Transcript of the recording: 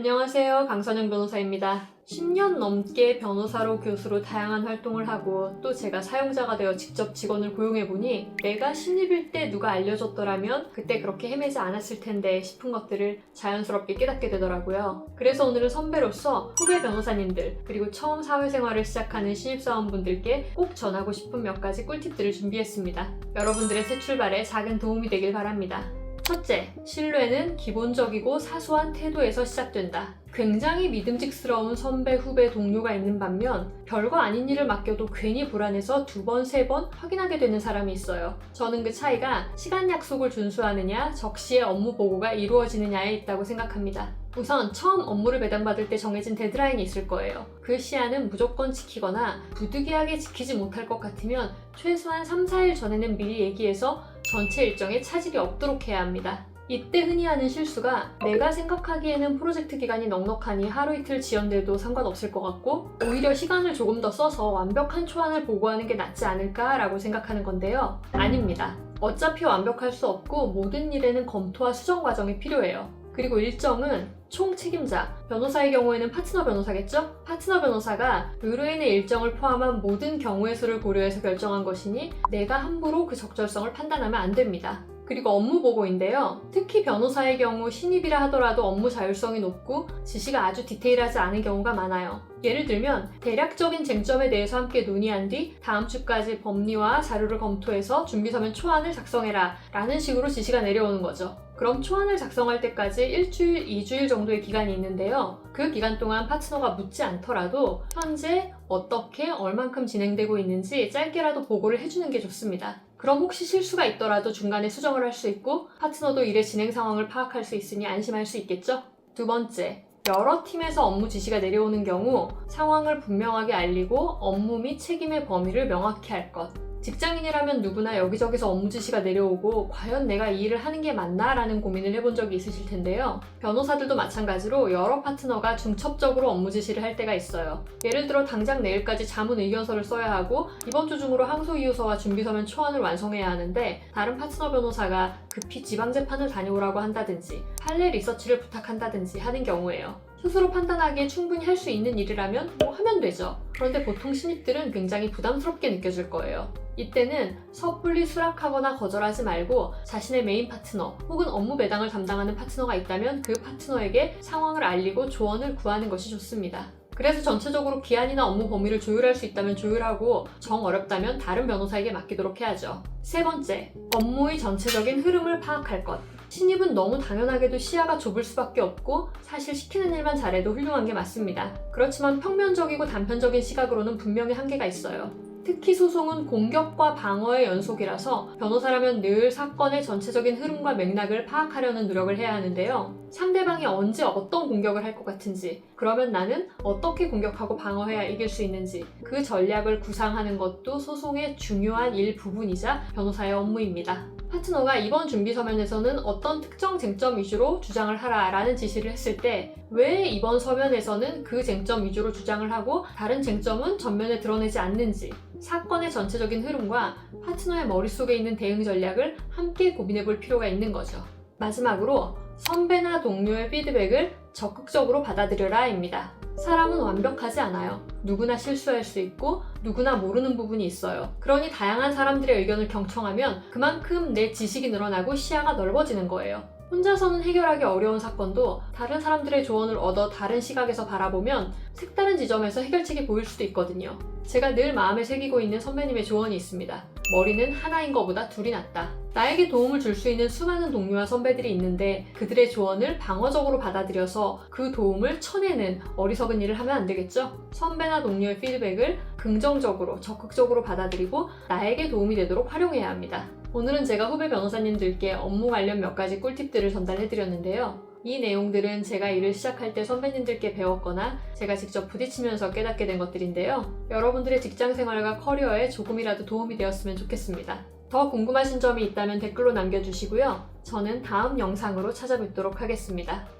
안녕하세요. 강선영 변호사입니다. 10년 넘게 변호사로 교수로 다양한 활동을 하고 또 제가 사용자가 되어 직접 직원을 고용해보니 내가 신입일 때 누가 알려줬더라면 그때 그렇게 헤매지 않았을 텐데 싶은 것들을 자연스럽게 깨닫게 되더라고요. 그래서 오늘은 선배로서 후배 변호사님들 그리고 처음 사회생활을 시작하는 신입사원분들께 꼭 전하고 싶은 몇 가지 꿀팁들을 준비했습니다. 여러분들의 새 출발에 작은 도움이 되길 바랍니다. 첫째, 신뢰는 기본적이고 사소한 태도에서 시작된다. 굉장히 믿음직스러운 선배, 후배, 동료가 있는 반면 별거 아닌 일을 맡겨도 괜히 불안해서 두 번, 세 번 확인하게 되는 사람이 있어요. 저는 그 차이가 시간 약속을 준수하느냐, 적시에 업무 보고가 이루어지느냐에 있다고 생각합니다. 우선 처음 업무를 배당받을 때 정해진 데드라인이 있을 거예요. 그 시한은 무조건 지키거나 부득이하게 지키지 못할 것 같으면 최소한 3, 4일 전에는 미리 얘기해서 전체 일정에 차질이 없도록 해야 합니다. 이때 흔히 하는 실수가 내가 생각하기에는 프로젝트 기간이 넉넉하니 하루 이틀 지연돼도 상관없을 것 같고 오히려 시간을 조금 더 써서 완벽한 초안을 보고하는 게 낫지 않을까라고 생각하는 건데요. 아닙니다. 어차피 완벽할 수 없고 모든 일에는 검토와 수정 과정이 필요해요. 그리고 일정은 총 책임자, 변호사의 경우에는 파트너 변호사겠죠? 파트너 변호사가 의뢰인의 일정을 포함한 모든 경우의 수를 고려해서 결정한 것이니 내가 함부로 그 적절성을 판단하면 안 됩니다. 그리고 업무 보고인데요. 특히 변호사의 경우 신입이라 하더라도 업무 자율성이 높고 지시가 아주 디테일하지 않은 경우가 많아요. 예를 들면 대략적인 쟁점에 대해서 함께 논의한 뒤 다음 주까지 법리와 자료를 검토해서 준비서면 초안을 작성해라 라는 식으로 지시가 내려오는 거죠. 그럼 초안을 작성할 때까지 일주일, 이주일 정도의 기간이 있는데요. 그 기간 동안 파트너가 묻지 않더라도 현재 어떻게 얼만큼 진행되고 있는지 짧게라도 보고를 해주는 게 좋습니다. 그럼 혹시 실수가 있더라도 중간에 수정을 할 수 있고 파트너도 일의 진행 상황을 파악할 수 있으니 안심할 수 있겠죠? 두 번째, 여러 팀에서 업무 지시가 내려오는 경우 상황을 분명하게 알리고 업무 및 책임의 범위를 명확히 할 것. 직장인이라면 누구나 여기저기서 업무 지시가 내려오고 과연 내가 이 일을 하는 게 맞나? 라는 고민을 해본 적이 있으실 텐데요. 변호사들도 마찬가지로 여러 파트너가 중첩적으로 업무 지시를 할 때가 있어요. 예를 들어 당장 내일까지 자문 의견서를 써야 하고 이번 주 중으로 항소 이유서와 준비서면 초안을 완성해야 하는데 다른 파트너 변호사가 급히 지방재판을 다녀오라고 한다든지 판례 리서치를 부탁한다든지 하는 경우에요. 스스로 판단하기에 충분히 할 수 있는 일이라면 뭐 하면 되죠. 그런데 보통 신입들은 굉장히 부담스럽게 느껴질 거예요. 이때는 섣불리 수락하거나 거절하지 말고 자신의 메인 파트너 혹은 업무 배당을 담당하는 파트너가 있다면 그 파트너에게 상황을 알리고 조언을 구하는 것이 좋습니다. 그래서 전체적으로 기한이나 업무 범위를 조율할 수 있다면 조율하고 정 어렵다면 다른 변호사에게 맡기도록 해야죠. 세 번째, 업무의 전체적인 흐름을 파악할 것. 신입은 너무 당연하게도 시야가 좁을 수밖에 없고 사실 시키는 일만 잘해도 훌륭한 게 맞습니다. 그렇지만 평면적이고 단편적인 시각으로는 분명히 한계가 있어요. 특히 소송은 공격과 방어의 연속이라서 변호사라면 늘 사건의 전체적인 흐름과 맥락을 파악하려는 노력을 해야 하는데요. 상대방이 언제 어떤 공격을 할 것 같은지, 그러면 나는 어떻게 공격하고 방어해야 이길 수 있는지, 그 전략을 구상하는 것도 소송의 중요한 일부분이자 변호사의 업무입니다. 파트너가 이번 준비 서면에서는 어떤 특정 쟁점 위주로 주장을 하라 라는 지시를 했을 때 왜 이번 서면에서는 그 쟁점 위주로 주장을 하고 다른 쟁점은 전면에 드러내지 않는지 사건의 전체적인 흐름과 파트너의 머릿속에 있는 대응 전략을 함께 고민해 볼 필요가 있는 거죠. 마지막으로 선배나 동료의 피드백을 적극적으로 받아들여라입니다. 사람은 완벽하지 않아요. 누구나 실수할 수 있고 누구나 모르는 부분이 있어요. 그러니 다양한 사람들의 의견을 경청하면 그만큼 내 지식이 늘어나고 시야가 넓어지는 거예요. 혼자서는 해결하기 어려운 사건도 다른 사람들의 조언을 얻어 다른 시각에서 바라보면 색다른 지점에서 해결책이 보일 수도 있거든요. 제가 늘 마음에 새기고 있는 선배님의 조언이 있습니다. 머리는 하나인 것보다 둘이 낫다. 나에게 도움을 줄 수 있는 수많은 동료와 선배들이 있는데 그들의 조언을 방어적으로 받아들여서 그 도움을 쳐내는 어리석은 일을 하면 안 되겠죠? 선배나 동료의 피드백을 긍정적으로 적극적으로 받아들이고 나에게 도움이 되도록 활용해야 합니다. 오늘은 제가 후배 변호사님들께 업무 관련 몇 가지 꿀팁들을 전달해드렸는데요. 이 내용들은 제가 일을 시작할 때 선배님들께 배웠거나 제가 직접 부딪히면서 깨닫게 된 것들인데요. 여러분들의 직장 생활과 커리어에 조금이라도 도움이 되었으면 좋겠습니다. 더 궁금하신 점이 있다면 댓글로 남겨주시고요. 저는 다음 영상으로 찾아뵙도록 하겠습니다.